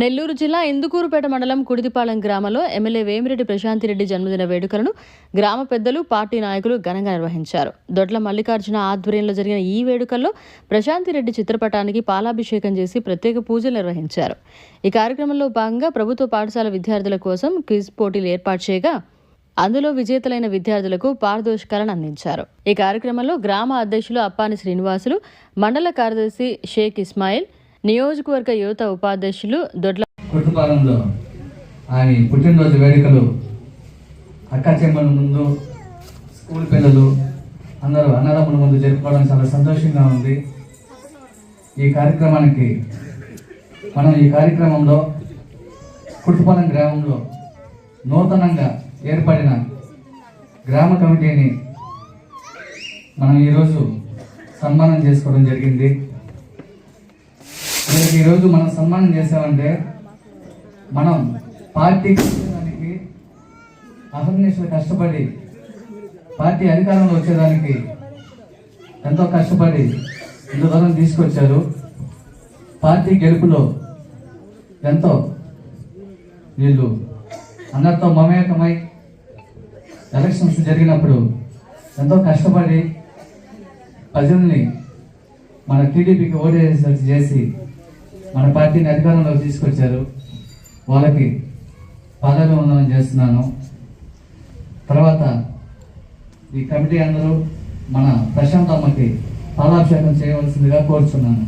నెల్లూరు జిల్లా ఇందుకూరుపేట మండలం కుడిదిపాలెం గ్రామంలో ఎమ్మెల్యే వేమిరెడ్డి ప్రశాంతిరెడ్డి జన్మదిన వేడుకలను గ్రామ పెద్దలు పార్టీ నాయకులు ఘనంగా నిర్వహించారు. దొడ్ల మల్లికార్జున ఆధ్వర్యంలో జరిగిన ఈ వేడుకల్లో ప్రశాంతిరెడ్డి చిత్రపటానికి పాలాభిషేకం చేసి ప్రత్యేక పూజలు నిర్వహించారు. ఈ కార్యక్రమంలో భాగంగా ప్రభుత్వ పాఠశాల విద్యార్థుల కోసం క్విజ్ పోటీలు ఏర్పాటు చేయగా అందులో విజేతలైన విద్యార్థులకు పారదోషకాలను అందించారు. ఈ కార్యక్రమంలో గ్రామ అధ్యక్షులు అప్పాని శ్రీనివాసులు మండల కార్యదర్శి షేక్ ఇస్మాయిల్ నియోజకవర్గ యువత ఉపాధ్యక్షులు దొడ్ల కుటుంబాలంలో ఆయన పుట్టినరోజు వేడుకలు అక్క చెమ్మల ముందు స్కూల్ పిల్లలు అందరూ అన్నదమ్ముల ముందు జరుపుకోవడం చాలా సంతోషంగా ఉంది. ఈ కార్యక్రమానికి మనం ఈ కార్యక్రమంలో కుట్టుపాలెం గ్రామంలో నూతనంగా ఏర్పడిన గ్రామ కమిటీని మనం ఈరోజు సన్మానం చేసుకోవడం జరిగింది. వీళ్ళకి ఈరోజు మనం సన్మానం చేసామంటే మనం పార్టీకి దానికి అహర్నిశలు కష్టపడి పార్టీ అధికారంలో వచ్చేదానికి ఎంతో కష్టపడి ఇంత దూరం తీసుకొచ్చారు. పార్టీ గెలుపులో ఎంతో వీళ్ళు అందరితో మమేకమై ఎలక్షన్స్ జరిగినప్పుడు ఎంతో కష్టపడి ప్రజల్ని మన టీడీపీకి ఓటేసేటట్టు చేసి మన పార్టీని అధికారంలోకి తీసుకొచ్చారు. వాళ్ళకి పాదాభివందనం చేస్తున్నాను. తర్వాత ఈ కమిటీ అందరూ మన ప్రశాంత్ అమ్మకి పాలాభిషేకం చేయవలసిందిగా కోరుచున్నాను.